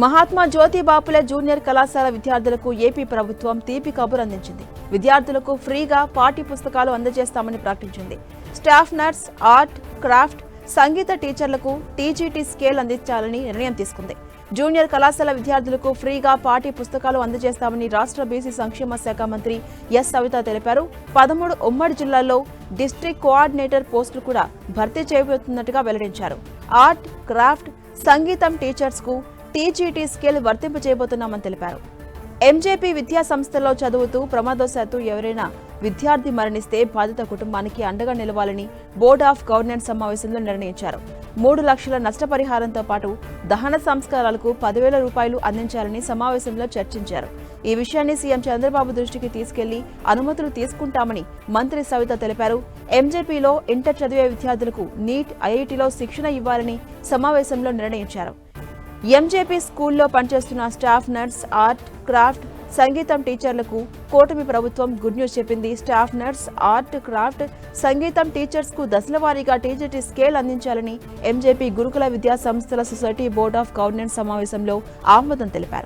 మహాత్మా జ్యోతి Baphule junior కళాశాల విద్యార్థులకు AP ప్రభుత్వం తీపి కబురు అందించింది. విద్యార్థులకు ఫ్రీగా పాఠ్య పుస్తకాలు అందజేస్తామని ప్రకటించింది. స్టాఫ్ నర్స్ ఆర్ట్ క్రాఫ్ట్ సంగీత టీచర్లకు టీజీటీ స్కేల్ అందించాలని నిర్ణయం తీసుకుంది. జూనియర్ కళాశాల విద్యార్థులకు ఫ్రీగా పాఠ్య పుస్తకాలు అందజేస్తామని రాష్ట్ర బీసీ సంక్షేమ శాఖ మంత్రి ఎస్. సవిత తెలిపారు. పదమూడు ఉమ్మడి జిల్లాల్లో డిస్ట్రిక్ట్ కోఆర్డినేటర్ పోస్టులు కూడా భర్తీ చేయబోతున్నట్టుగా వెల్లడించారు. ఆర్ట్ క్రాఫ్ట్ సంగీతం టీచర్స్కు టీజీటీ స్కేల్ వర్తింపు చేయబోతున్నామని తెలిపారు. ఎంజేపీ విద్యా సంస్థల్లో చదువుతూ ప్రమాదవశాత్తు ఎవరైనా విద్యార్థి మరణిస్తే బాధిత కుటుంబానికి అండగా నిలవాలని బోర్డ్ ఆఫ్ గవర్నెన్స్ సమావేశంలో నిర్ణయించారు. మూడు లక్షల నష్టపరిహారంతో పాటు దహన సంస్కారాలకు పదివేల రూపాయలు అందించాలని సమావేశంలో చర్చించారు. ఈ విషయాన్ని సీఎం చంద్రబాబు దృష్టికి తీసుకెళ్ళి అనుమతులు తీసుకుంటామని మంత్రి సవిత తెలిపారు. ఎంజేపీలో ఇంటర్ చదివే విద్యార్థులకు నీట్ ఐఐటీలో శిక్షణ ఇవ్వాలని సమావేశంలో నిర్ణయించారు. ఎంజేపీ స్కూల్లో పనిచేస్తున్న స్టాఫ్ నర్స్ ఆర్ట్ క్రాఫ్ట్ సంగీతం టీచర్లకు కూటమి ప్రభుత్వం గుడ్ న్యూస్ చెప్పింది. స్టాఫ్ నర్స్ ఆర్ట్ క్రాఫ్ట్ సంగీతం టీచర్స్కు దశల వారీగా టీజీటీ స్కేల్ అందించాలని ఎంజేపీ గురుకుల విద్యా సంస్థల సొసైటీ బోర్డ్ ఆఫ్ గవర్నెన్స్ సమావేశంలో ఆమోదం తెలిపారు.